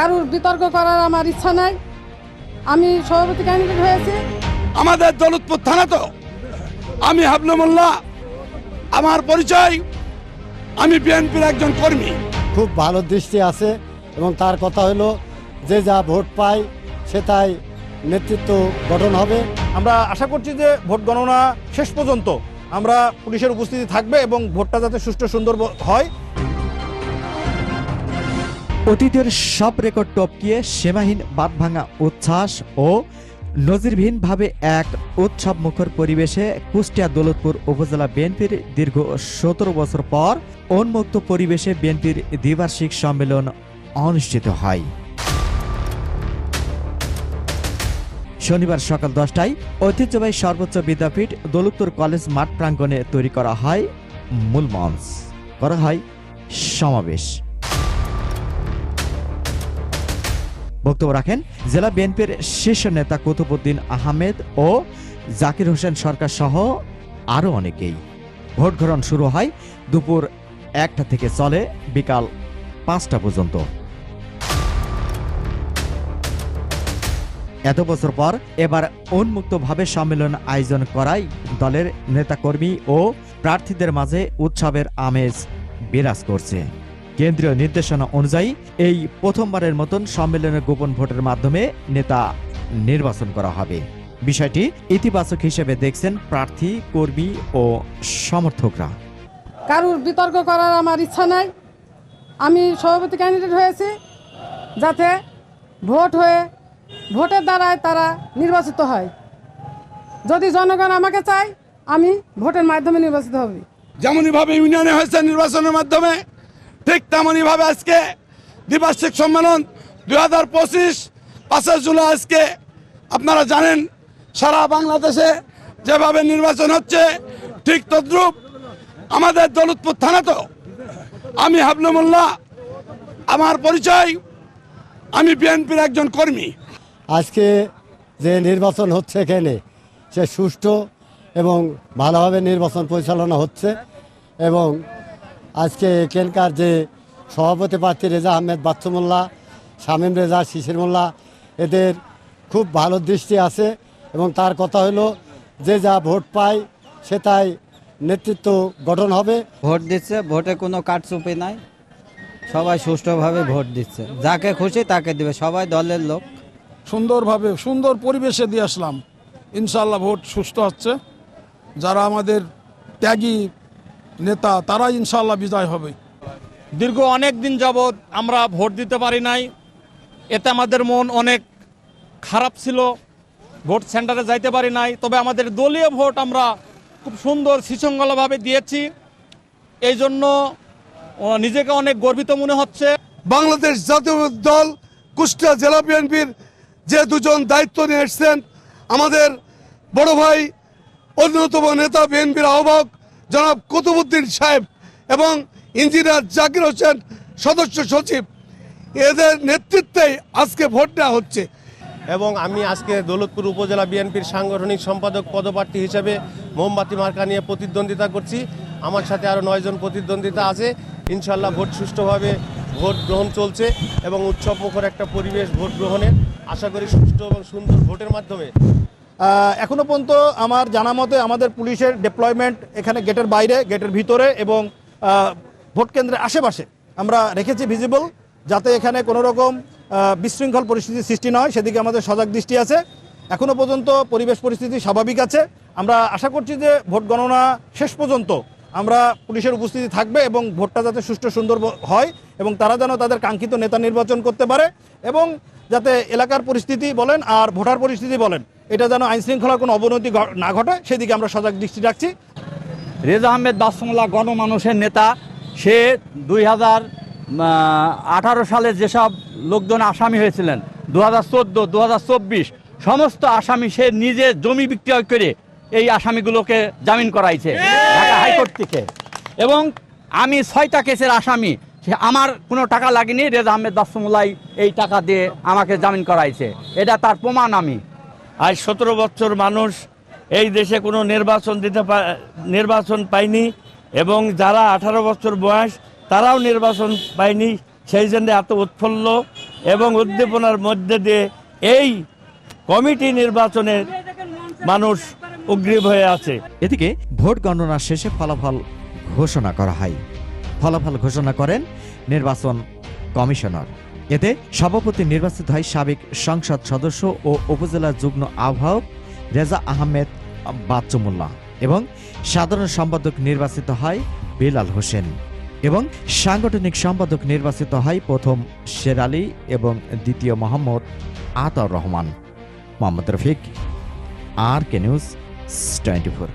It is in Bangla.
কারুর বিতর্ক করার আমার ইচ্ছা নাই। আমি সভাপতি ক্যান্ডিডেট হয়েছি। আমাদের দৌলতপুর থানা তো। আমি হাবলু মোল্লা। আমার পরিচয় আমি বিএনপির একজন কর্মী। খুব ভালো দৃষ্টি আছে এবং তার কথা হলো যে যা ভোট পায় সে তাই নেতৃত্ব গঠন হবে। আমরা আশা করছি যে ভোট গণনা শেষ পর্যন্ত আমরা পুলিশের উপস্থিতি থাকবে এবং ভোটটা যাতে সুষ্ঠু সুন্দর হয়। অতীতের সব রেকর্ড টপকিয়ে সীমাহীন বাঁধভাঙা উচ্ছ্বাস ও নজিরবিহীনভাবে এক উৎসব মুখর পরিবেশে কুষ্টিয়া দৌলতপুর উপজেলা বিএনপির দীর্ঘ সতেরো বছর পর উন্মুক্ত পরিবেশে বিএনপির দ্বিবার্ষিক সম্মেলন অনুষ্ঠিত হয়। শনিবার সকাল দশটায় ঐতিহ্যবাহী সর্বোচ্চ বিদ্যাপীঠ দৌলতপুর কলেজ মাঠ প্রাঙ্গণে তৈরি করা হয় মূল মঞ্চ। করা হয় সমাবেশ। বক্তব্য রাখেন জেলা বিএনপির শীর্ষ নেতা কুতুবুদ্দিন আহমেদ ও জাকির হোসেন সরকার সহ আরও অনেকেই। ভোট গ্রহণ শুরু হয় দুপুর একটা থেকে চলে বিকাল পাঁচটা পর্যন্ত। এত বছর পর এবার উন্মুক্তভাবে সম্মেলন আয়োজন করায় দলের নেতাকর্মী ও প্রার্থীদের মাঝে উৎসবের আমেজ বিরাজ করছে। কেন্দ্রীয় নির্দেশনা অনুযায়ী এই প্রথমবারের মতন সম্মেলনের গোপন ভোটের মাধ্যমে নেতা নির্বাচন করা হবে। বিষয়টি ইতিবাচক হিসেবে দেখছেন প্রার্থী কর্মী ও সমর্থকরা। কারুর বিতর্ক করার আমার ইচ্ছা নাই। আমি সভাপতি ক্যান্ডিডেট হয়েছি যাতে ভোট হয়ে ভোটের দ্বারাই তারা নির্বাচিত হয়। যদি জনগণ আমাকে চায় আমি ভোটের মাধ্যমে নির্বাচিত হব যেমনইভাবে ইউনিয়নে হয়েছে নির্বাচনের মাধ্যমে ঠিক তেমনইভাবে আজকে দ্বিবার্ষিক সম্মেলন দুই হাজার পঁচিশ পাঁচই জুলাই আজকে আপনারা জানেন, সারা বাংলাদেশে যেভাবে নির্বাচন হচ্ছে, ঠিক তদ্রুপ আমাদের দৌলতপুর থানা তো আমি হাবলু মোল্লা, আমার পরিচয়, আমি বিএনপির একজন কর্মী। আজকে যে নির্বাচন হচ্ছে এখানে, সে সুষ্ঠু এবং ভালোভাবে নির্বাচন পরিচালনা হচ্ছে এবং আজকে এখানকার যে সভাপতি প্রার্থী রেজা আহমেদ বাচ্চুমোল্লা শামীম রেজা শিশির মোল্লা এদের খুব ভালো দৃষ্টি আছে এবং তার কথা হলো যে যা ভোট পায় সে তাই নেতৃত্ব গঠন হবে। ভোট দিচ্ছে ভোটে কোনো কারচুপি নাই। সবাই সুষ্ঠুভাবে ভোট দিচ্ছে। যাকে খুশি তাকে দিবে সবাই দলের লোক। সুন্দরভাবে সুন্দর পরিবেশে দিয়ে আসলাম। ইনশাল্লাহ ভোট সুস্থ হচ্ছে। যারা আমাদের ত্যাগী নেতা তারা ইনশাল্লাহ বিজয় হবে। দীর্ঘ অনেক দিন যাবৎ আমরা ভোট দিতে পারি নাই। এতে আমাদের মন অনেক খারাপ ছিল। ভোট সেন্টারে যাইতে পারি নাই। তবে আমাদের দলীয় ভোট আমরা খুব সুন্দর সুশৃঙ্খলভাবে দিয়েছি। এই জন্য নিজেকে অনেক গর্বিত মনে হচ্ছে। বাংলাদেশ জাতীয় দল কুষ্টিয়া জেলা বিএনপির যে দুজন দায়িত্ব নিয়ে এসছেন আমাদের বড় ভাই অন্যতম নেতা বিএনপির আহ্বায়ক জনাব কুতুবুদ্দিন সাহেব এবং ইঞ্জিনিয়ার জাকির হোসেন সদস্য সচিব। এদের নেতৃত্বেই আজকে ভোট নেওয়া হচ্ছে। এবং আমি আজকে দৌলতপুর উপজেলা বিএনপির সাংগঠনিক সম্পাদক পদপ্রার্থী হিসেবে মোমবাতি মার্কা নিয়ে প্রতিদ্বন্দ্বিতা করছি। আমার সাথে আরও নয়জন প্রতিদ্বন্দ্বিতা আছে। ইনশাল্লাহ ভোট সুষ্ঠুভাবে ভোট গ্রহণ চলছে এবং উৎসব মুখর একটা পরিবেশ ভোট গ্রহণের। আশা করি সুষ্ঠু এবং সুন্দর ভোটের মাধ্যমে আহ, এখনও পর্যন্ত আমার জানা মতে আমাদের পুলিশের ডেপ্লয়মেন্ট এখানে গেটের বাইরে গেটের ভিতরে এবং ভোট কেন্দ্রের আশেপাশে আমরা রেখেছি ভিজিবল যাতে এখানে কোনো রকম বিশৃঙ্খল পরিস্থিতির সৃষ্টি নয় সেদিকে আমাদের সজাগ দৃষ্টি আছে। এখনও পর্যন্ত পরিবেশ পরিস্থিতি স্বাভাবিক আছে। আমরা আশা করছি যে ভোট গণনা শেষ পর্যন্ত আমরা পুলিশের উপস্থিতি থাকবে এবং ভোটটা যাতে সুষ্ঠু সুন্দর হয় এবং তারা যেন তাদের কাঙ্ক্ষিত নেতা নির্বাচন করতে পারে এবং যাতে এলাকার পরিস্থিতি বলেন আর ভোটার পরিস্থিতি বলেন এটা যেন আইন শৃঙ্খলার কোনো অবনতি না ঘটে সেদিকে আমরা সজাগ দৃষ্টি রাখছি। রেজা আহমেদ বাসমুল্লাহ গণমানুষের নেতা, সে দুই হাজার আঠারো সালে যেসব লোকজন আসামি হয়েছিলেন দু হাজার চোদ্দ দু হাজার চব্বিশ, সমস্ত আসামি সে নিজে জমি বিক্রয় করে এই আসামিগুলোকে জামিন করাইছে ঢাকা হাইকোর্ট থেকে। এবং আমি ছয়টা কেসের আসামি, সে আমার কোনো টাকা লাগেনি, রেজা আহমেদ বাসমুল্লাহ এই টাকা দিয়ে আমাকে জামিন করাইছে। এটা তার প্রমাণ আমি। আজ সতেরো বছর মানুষ এই দেশে কোনো নির্বাচন দিতে নির্বাচন পায়নি এবং যারা আঠারো বছর বয়স, তারাও নির্বাচন পায়নি। সেই জন্য এত উৎফুল্ল এবং উদ্দীপনার মধ্যে দিয়ে এই কমিটি নির্বাচনের মানুষ উগ্রীব হয়ে আছে। এদিকে ভোট গণনা শেষে ফলাফল ঘোষণা করা হয়। ফলাফল ঘোষণা করেন নির্বাচন কমিশনার। এতে সভাপতি নির্বাচিত হয় সাবেক সংসদ সদস্য ও উপজেলা যুগ্ম আহ্বায়ক রেজা আহমেদ বাচ্চুমুল্লাহ এবং সাধারণ সম্পাদক নির্বাচিত হয় বিলাল হোসেন এবং সাংগঠনিক সম্পাদক নির্বাচিত হয় প্রথম শের আলী এবং দ্বিতীয় মোহাম্মদ আতাউর রহমান। মোহাম্মদ রফিক, আর কে নিউজ টোয়েন্টি ফোর।